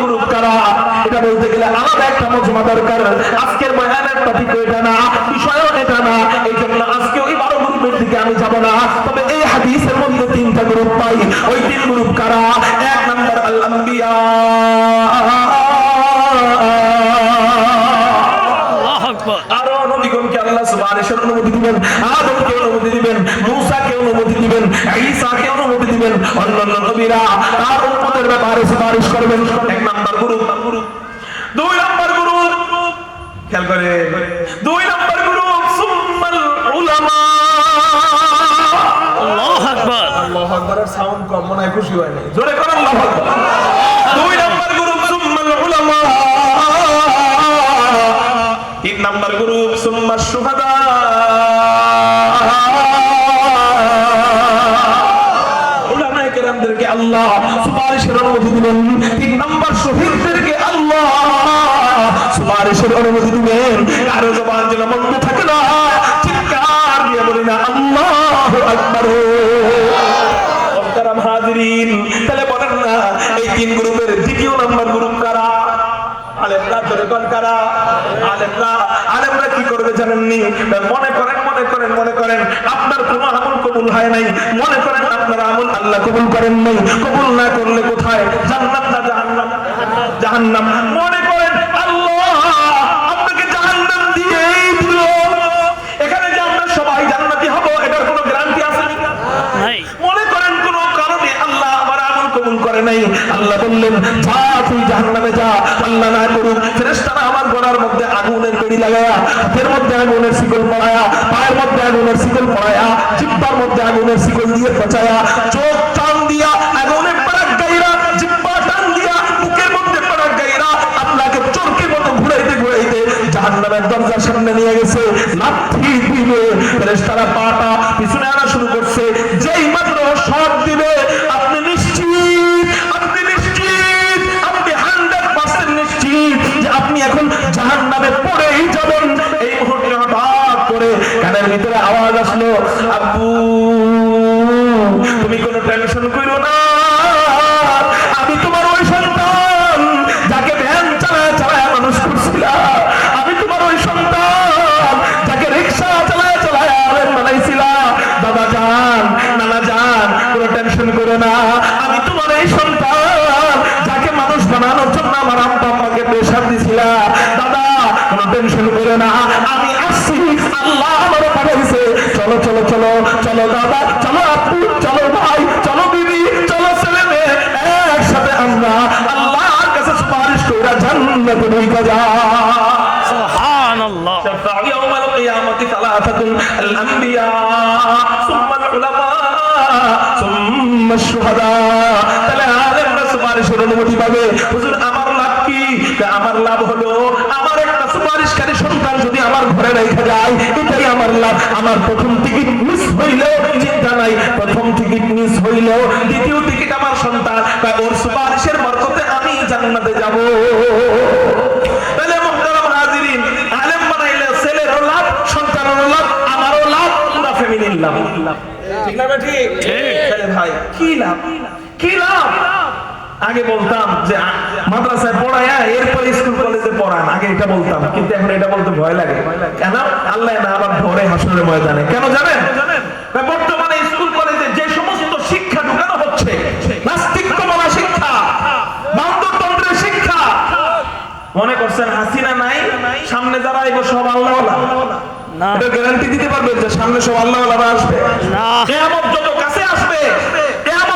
Group কারা এটা বলতে গেলে আলাদা একটা মজমা দরকার। আজকের বয়ানের টপিক এটা না বিষয়ও এটা না এই জন্য আজকে ওই বারো গ্রুপের দিকে আমি যাব না। তবে এই হাদিসের মধ্যে তিনটা গ্রুপ পাই। ওই তিন গ্রুপ কারা এক নম্বর আল আম্বিয়া আরও নবীগণকে আল্লাহ সুবহানাহু অনুমতি দিবেন আদমকে অনুমতি দিবেন মূসাকে অনুমতি দিবেন ঈসাকে অনুমতি দিবেন অন্যান্য নবীরা তার উম্মতের ব্যাপারে সুপারিশ করবেন। নাম্বার গুরু দুই নাম্বার গুরু খেয়াল করে। দুই নাম্বার গুরু সুম্মাল উলামা। আল্লাহু আকবার। আল্লাহু আকবারের সাউন্ড কম মনে হয় খুশি হয় নাই। জোরে করেন আল্লাহু আকবার। দুই নাম্বার গ্রুপ সুম্মাল উলামা। তিন নাম্বার গ্রুপ সুম্মা শুহাদা। কেরামদেরকে আল্লাহ সুপারিশের অনুমতি দিবেন। তিন নাম্বার শহীদদেরকে আল্লাহ সুপারিশের অনুমতি দিবেন। কারও জবান যেন বন্ধ থাকে না, চিৎকার দিয়ে বলি না, আল্লাহু আকবার তাহলে বলেন না, এই তিন গ্রুপের দ্বিতীয় নাম্বার গ্রুপ কারা? আলেমরা কারা? আলেমরা আলেমরা কি করবে জানেননি? মনে করেন মনে করেন মনে করেন আপনার কোনো আমল কবুল হয় নাই। মনে করেন আপনার আমল আল্লাহ কবুল করেন নাই। কবুল না করলে কোথায়? জান্নাত না জাহান্নাম? জাহান্নাম। মনে করেন আল্লাহ আপনাকে জাহান্নাম দিয়েই দিল। এখানে যে আমরা সবাই জান্নাতি হব এটার কোনো গ্যারান্টি আছে নাই। মনে করেন কোন কারণে আল্লাহ আমার আমল কবুল করে নাই। আল্লাহ বললেন যা তুই জাহান্নামে যা। আল্লাহ না করুক ফেরেশতারা আমার গলার মধ্যে আগুনের বেড়ি লাগায়া হাতের মধ্যে আগুনের শিকল পড়ায়া পায়ের আগুনের শিকল জিব্বার মধ্যে আগুনের শিকল দিয়ে চোখ টান দিয়া গাইরা, জিব্বা টান দিয়া, বুকের মধ্যে গাইরা আপনাকে চোরকে মতো ঘুরাইতে ঘুরাইতে জাহান্নামের দরজার সামনে নিয়ে গেছে লাঠি দিলে ফেরেশতারা পাটা পিছনে আনা শুরু করছে। ভিতরে আওয়াজ আসলো আব্বু তুমি কোনো টেনশন করো না। আমি তোমার ওই চলো দাদা চলো আপু চলো ভাই চলো বিবি চলো ছেলে মেয়ে একসাথে আমরা আল্লাহর কাছে সুপারিশ কইরা জান্নাতে ঢুকে যা সুবহানাল্লাহ। শাফাউ ইয়াউমাল কিয়ামতি সালাতাতুন আল আমবিয়া সুম্মা উলামা সুম্মা শুহাদা তাহলে আলেমরা সুপারিশের অনুমতি পাবে। হুজুর আমার লাভ কি? আমার লাভ হলো আমার ঘরে রেখে যায়। এটাই আমার লাভ। আমার প্রথম টিকিট মিস হইলেও চিন্তা নাই। প্রথম টিকিট মিস হইলেও দ্বিতীয় টিকিট আমার সন্তান। বা ওর সুপারিশের বরকতে আমি জান্নাতে যাব। তাহলে মুহতারাম হাজিরিন আলেম বানাইলে ছেলেরও লাভ সন্তানেরও লাভ আমারও লাভ পুরো ফ্যামিলির লাভ। ঠিক না ঠিক? ভাই কি লাভ? কি লাভ? আগে বলতাম যে মাদ্রাসায় পড়ায়া এরপর স্কুল কলেজে পড়ান আগে এটা বলতাম কিন্তু এখন এটা বলতে ভয় লাগে। কেন? আল্লাহ না আবার ধরে হাসনের ময়দানে। কেন জানেন? বর্তমানে স্কুল কলেজে যে সমস্ত শিক্ষা ঢুকানো হচ্ছে নাস্তিক্যমনা শিক্ষা বান্ধবতন্ত্রের শিক্ষা মনে করছেন হাসিনা নাই? সামনে যারা আইব সব আল্লাহ না। এটা গ্যারান্টি দিতে পারবেন যে সামনে সব আল্লাহ আসবে। না। কেয়ামত যত